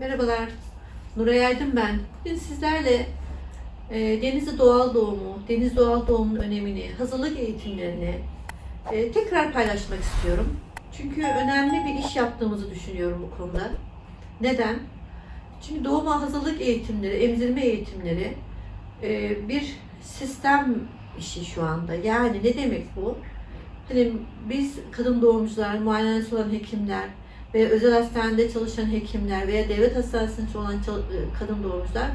Merhabalar, Nuray Aydın ben. Bugün sizlerle e, denizli doğal doğumu, deniz doğal doğumun önemini, hazırlık eğitimlerini e, tekrar paylaşmak istiyorum. Çünkü önemli bir iş yaptığımızı düşünüyorum bu konuda. Neden? Çünkü doğuma hazırlık eğitimleri, emzirme eğitimleri e, bir sistem işi şu anda. Yani ne demek bu? Hani biz kadın doğumcular, muayenesi olan hekimler, ve özel hastanede çalışan hekimler veya devlet hastanesinde olan e, kadın doğumcular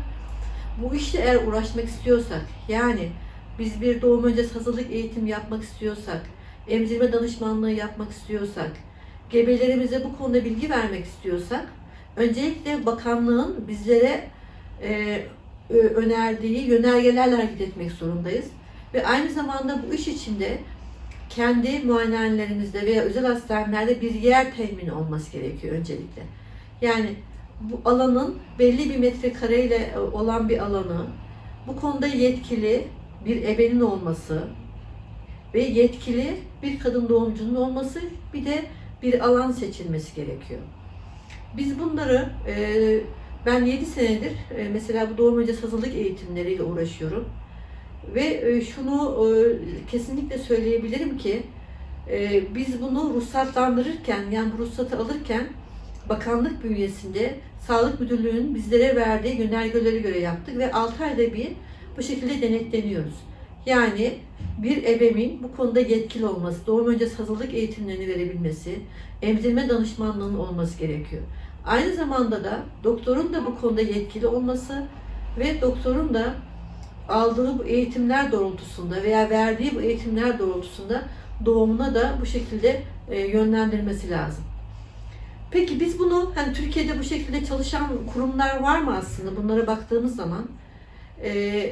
bu işle eğer uğraşmak istiyorsak yani biz bir doğum öncesi hazırlık eğitimi yapmak istiyorsak, emzirme danışmanlığı yapmak istiyorsak, gebelerimize bu konuda bilgi vermek istiyorsak öncelikle bakanlığın bizlere e, önerdiği yönergelerle hareket etmek zorundayız. Ve aynı zamanda bu iş içinde kendi muayenelerimizde veya özel hastanelerde bir yer temini olması gerekiyor öncelikle. Yani bu alanın belli bir metrekareyle olan bir alanı, bu konuda yetkili bir ebenin olması ve yetkili bir kadın doğumcunun olması bir de bir alan seçilmesi gerekiyor. Biz bunları e, ben 7 senedir e, mesela bu doğum öncesi hazırlık eğitimleriyle uğraşıyorum. Ve e, şunu e, kesinlikle söyleyebilirim ki e, biz bunu ruhsatlandırırken yani bu ruhsatı alırken bakanlık bünyesinde Sağlık Müdürlüğü'nün bizlere verdiği yönergelere göre yaptık ve 6 ayda bir bu şekilde denetleniyoruz. Yani bir ebemin bu konuda yetkili olması, doğum öncesi hazırlık eğitimlerini verebilmesi, emzirme danışmanlığının olması gerekiyor. Aynı zamanda da doktorun da bu konuda yetkili olması ve doktorun da aldığı bu eğitimler doğrultusunda veya verdiği bu eğitimler doğrultusunda doğumuna da bu şekilde e, yönlendirmesi lazım. Peki biz bunu hani Türkiye'de bu şekilde çalışan kurumlar var mı aslında bunlara baktığımız zaman? E,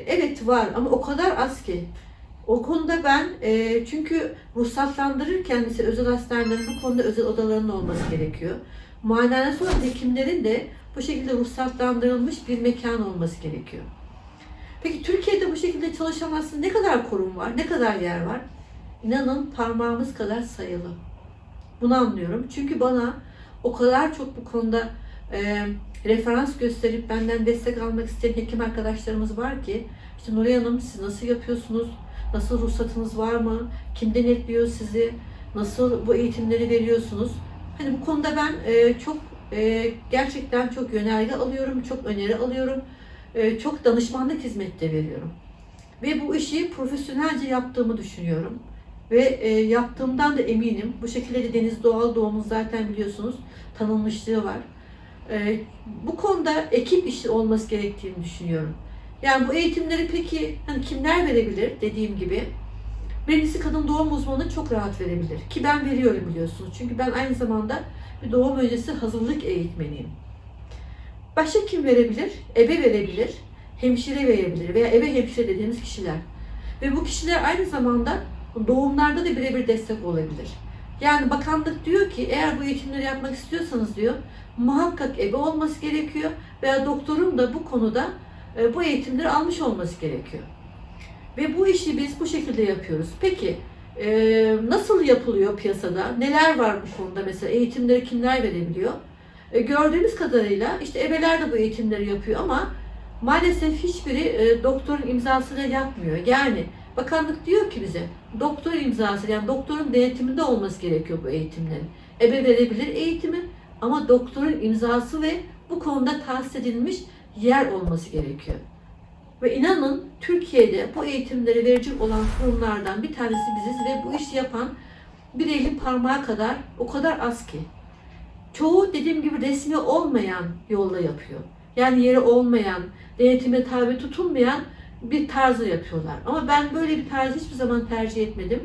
evet var ama o kadar az ki. O konuda ben e, çünkü ruhsatlandırırken mesela özel hastanelerin bu konuda özel odalarının olması gerekiyor. Muayenehanesi olan hekimlerin de bu şekilde ruhsatlandırılmış bir mekan olması gerekiyor. Peki Türkiye'de bu şekilde çalışan aslında ne kadar kurum var, ne kadar yer var? İnanın parmağımız kadar sayılı. Bunu anlıyorum. Çünkü bana o kadar çok bu konuda e, referans gösterip benden destek almak isteyen hekim arkadaşlarımız var ki işte Nuray Hanım siz nasıl yapıyorsunuz? Nasıl ruhsatınız var mı? Kim denetliyor sizi? Nasıl bu eğitimleri veriyorsunuz? Hani bu konuda ben e, çok e, gerçekten çok yönerge alıyorum, çok öneri alıyorum e, çok danışmanlık hizmeti de veriyorum. Ve bu işi profesyonelce yaptığımı düşünüyorum. Ve e, yaptığımdan da eminim. Bu şekilde de Deniz Doğal Doğum'un zaten biliyorsunuz tanınmışlığı var. E, bu konuda ekip işi olması gerektiğini düşünüyorum. Yani bu eğitimleri peki hani kimler verebilir dediğim gibi. Birincisi kadın doğum uzmanı çok rahat verebilir. Ki ben veriyorum biliyorsunuz. Çünkü ben aynı zamanda bir doğum öncesi hazırlık eğitmeniyim. Başka kim verebilir? Ebe verebilir, hemşire verebilir veya ebe hemşire dediğimiz kişiler. Ve bu kişiler aynı zamanda doğumlarda da birebir destek olabilir. Yani bakanlık diyor ki eğer bu eğitimleri yapmak istiyorsanız diyor muhakkak ebe olması gerekiyor veya doktorun da bu konuda e, bu eğitimleri almış olması gerekiyor. Ve bu işi biz bu şekilde yapıyoruz. Peki e, nasıl yapılıyor piyasada? Neler var bu konuda mesela eğitimleri kimler verebiliyor? E, gördüğümüz kadarıyla işte ebeler de bu eğitimleri yapıyor ama maalesef hiçbiri e, doktorun imzasıyla yapmıyor. Yani bakanlık diyor ki bize doktor imzası yani doktorun denetiminde olması gerekiyor bu eğitimlerin. Ebe verebilir eğitimi ama doktorun imzası ve bu konuda tahsis edilmiş yer olması gerekiyor. Ve inanın Türkiye'de bu eğitimleri verecek olan kurumlardan bir tanesi biziz ve bu işi yapan bir elin parmağı kadar o kadar az ki çoğu dediğim gibi resmi olmayan yolla yapıyor. Yani yeri olmayan, denetime tabi tutulmayan bir tarzı yapıyorlar. Ama ben böyle bir tarzı hiçbir zaman tercih etmedim.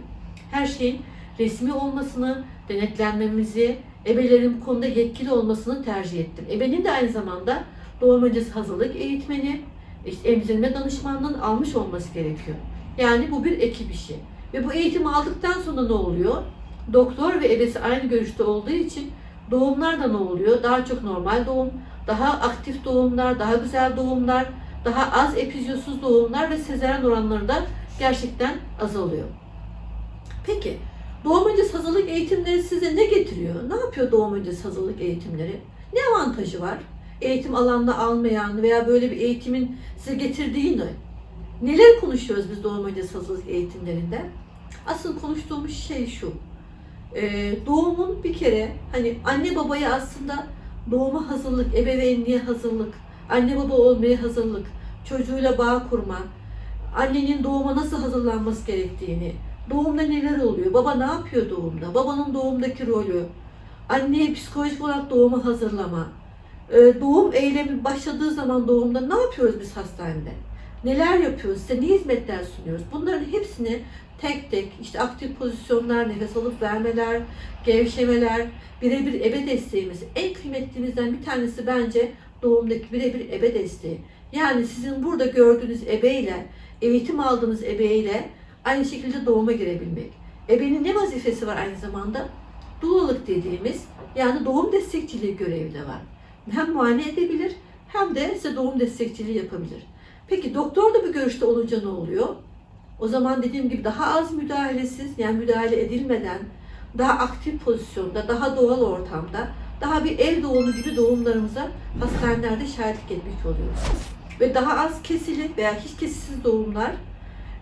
Her şeyin resmi olmasını, denetlenmemizi, ebelerin bu konuda yetkili olmasını tercih ettim. Ebenin de aynı zamanda doğum öncesi hazırlık eğitmeni, işte emzirme danışmanlığının almış olması gerekiyor. Yani bu bir ekip işi. Ve bu eğitimi aldıktan sonra ne oluyor? Doktor ve ebesi aynı görüşte olduğu için Doğumlar da ne oluyor? Daha çok normal doğum, daha aktif doğumlar, daha güzel doğumlar, daha az epizyosuz doğumlar ve sezaryen oranları da gerçekten azalıyor. Peki, doğum öncesi hazırlık eğitimleri size ne getiriyor? Ne yapıyor doğum öncesi hazırlık eğitimleri? Ne avantajı var? eğitim alanına almayan veya böyle bir eğitimin size getirdiğini neler konuşuyoruz biz doğum öncesi hazırlık eğitimlerinde? Asıl konuştuğumuz şey şu. Ee, doğumun bir kere hani anne babaya aslında doğuma hazırlık, ebeveynliğe hazırlık, anne baba olmaya hazırlık, çocuğuyla bağ kurma, annenin doğuma nasıl hazırlanması gerektiğini, doğumda neler oluyor, baba ne yapıyor doğumda, babanın doğumdaki rolü, anneye psikolojik olarak doğuma hazırlama, e, doğum eylemi başladığı zaman doğumda ne yapıyoruz biz hastanede? Neler yapıyoruz, size ne hizmetler sunuyoruz? Bunların hepsini tek tek işte aktif pozisyonlar, nefes alıp vermeler, gevşemeler, birebir ebe desteğimiz. En kıymetlimizden bir tanesi bence doğumdaki birebir ebe desteği. Yani sizin burada gördüğünüz ebeyle, eğitim aldığınız ebeyle aynı şekilde doğuma girebilmek. Ebenin ne vazifesi var aynı zamanda? Dulalık dediğimiz yani doğum destekçiliği görevi de var. Hem muayene edebilir hem de size doğum destekçiliği yapabilir. Peki doktor da bir görüşte olunca ne oluyor? O zaman dediğim gibi daha az müdahalesiz yani müdahale edilmeden daha aktif pozisyonda, daha doğal ortamda, daha bir ev doğumu gibi doğumlarımıza hastanelerde şahitlik etmiş oluyoruz. Ve daha az kesili veya hiç kesisiz doğumlar,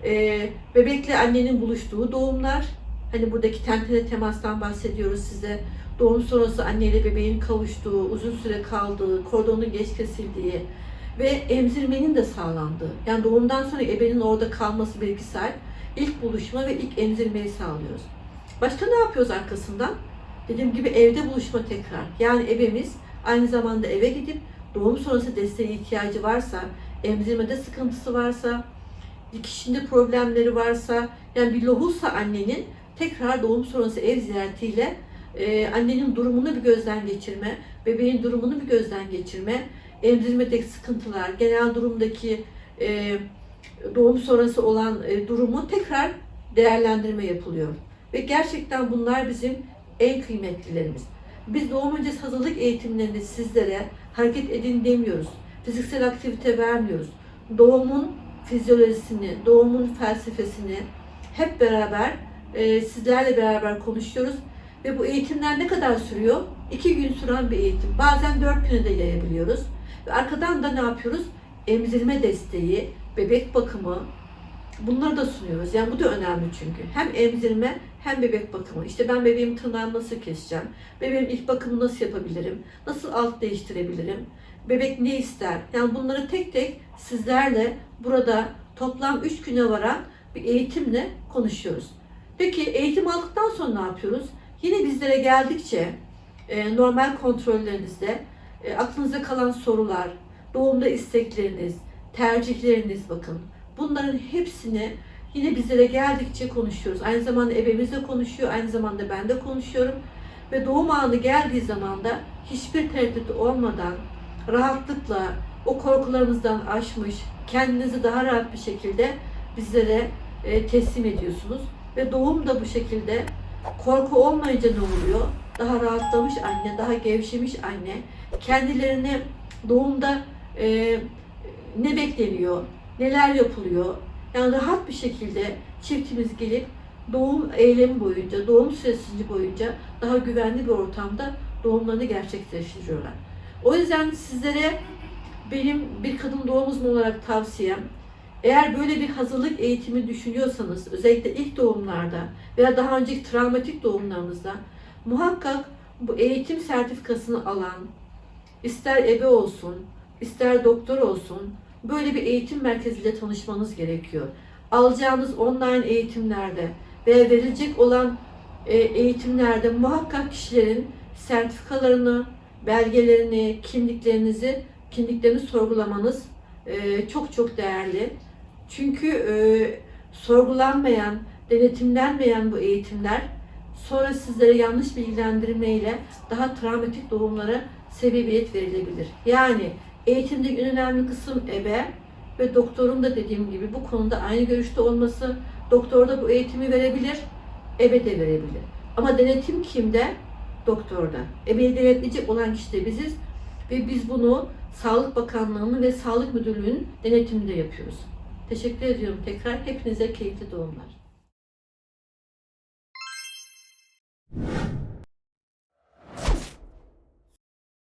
e, bebekle annenin buluştuğu doğumlar, hani buradaki tentene temastan bahsediyoruz size. Doğum sonrası anneyle bebeğin kavuştuğu, uzun süre kaldığı, kordonun geç kesildiği ve emzirmenin de sağlandığı. Yani doğumdan sonra ebenin orada kalması saat ilk buluşma ve ilk emzirmeyi sağlıyoruz. Başka ne yapıyoruz arkasından? Dediğim gibi evde buluşma tekrar. Yani ebemiz aynı zamanda eve gidip doğum sonrası desteğe ihtiyacı varsa, emzirmede sıkıntısı varsa, dikişinde problemleri varsa, yani bir lohusa annenin tekrar doğum sonrası ev ziyaretiyle e, annenin durumunu bir gözden geçirme, bebeğin durumunu bir gözden geçirme, emzirmedeki sıkıntılar, genel durumdaki e, doğum sonrası olan e, durumu tekrar değerlendirme yapılıyor. Ve gerçekten bunlar bizim en kıymetlilerimiz. Biz doğum öncesi hazırlık eğitimlerinde sizlere hareket edin demiyoruz. Fiziksel aktivite vermiyoruz. Doğumun fizyolojisini, doğumun felsefesini hep beraber e, sizlerle beraber konuşuyoruz. Ve bu eğitimler ne kadar sürüyor? İki gün süren bir eğitim. Bazen dört güne de yayabiliyoruz. Ve arkadan da ne yapıyoruz? Emzirme desteği, bebek bakımı, bunları da sunuyoruz. Yani bu da önemli çünkü. Hem emzirme hem bebek bakımı. İşte ben bebeğim tırnağını nasıl keseceğim? Bebeğim ilk bakımı nasıl yapabilirim? Nasıl alt değiştirebilirim? Bebek ne ister? Yani bunları tek tek sizlerle burada toplam 3 güne varan bir eğitimle konuşuyoruz. Peki eğitim aldıktan sonra ne yapıyoruz? Yine bizlere geldikçe e, normal kontrollerinizde e, aklınıza kalan sorular, doğumda istekleriniz, tercihleriniz bakın. Bunların hepsini yine bizlere geldikçe konuşuyoruz. Aynı zamanda ebemiz de konuşuyor, aynı zamanda ben de konuşuyorum. Ve doğum anı geldiği zaman da hiçbir tereddüt olmadan rahatlıkla o korkularınızdan aşmış, kendinizi daha rahat bir şekilde bizlere e, teslim ediyorsunuz. Ve doğum da bu şekilde korku olmayınca ne oluyor? Daha rahatlamış anne, daha gevşemiş anne, kendilerine doğumda e, ne bekleniyor, neler yapılıyor. Yani rahat bir şekilde çiftimiz gelip doğum eylemi boyunca, doğum süresi boyunca daha güvenli bir ortamda doğumlarını gerçekleştiriyorlar. O yüzden sizlere benim bir kadın doğum uzmanı olarak tavsiyem, eğer böyle bir hazırlık eğitimi düşünüyorsanız, özellikle ilk doğumlarda veya daha önceki travmatik doğumlarınızda muhakkak bu eğitim sertifikasını alan, ister ebe olsun, ister doktor olsun, böyle bir eğitim merkeziyle tanışmanız gerekiyor. Alacağınız online eğitimlerde veya verilecek olan e, eğitimlerde muhakkak kişilerin sertifikalarını, belgelerini, kimliklerinizi, kimliklerini sorgulamanız e, çok çok değerli. Çünkü e, sorgulanmayan, denetimlenmeyen bu eğitimler sonra sizlere yanlış bilgilendirmeyle daha travmatik doğumlara sebebiyet verilebilir. Yani eğitimdeki en önemli kısım ebe ve doktorun da dediğim gibi bu konuda aynı görüşte olması. Doktor da bu eğitimi verebilir, ebe de verebilir. Ama denetim kimde? Doktorda. Ebeyi denetleyecek olan kişi de biziz ve biz bunu Sağlık Bakanlığı'nın ve Sağlık Müdürlüğü'nün denetiminde yapıyoruz. Teşekkür ediyorum tekrar. Hepinize keyifli doğumlar.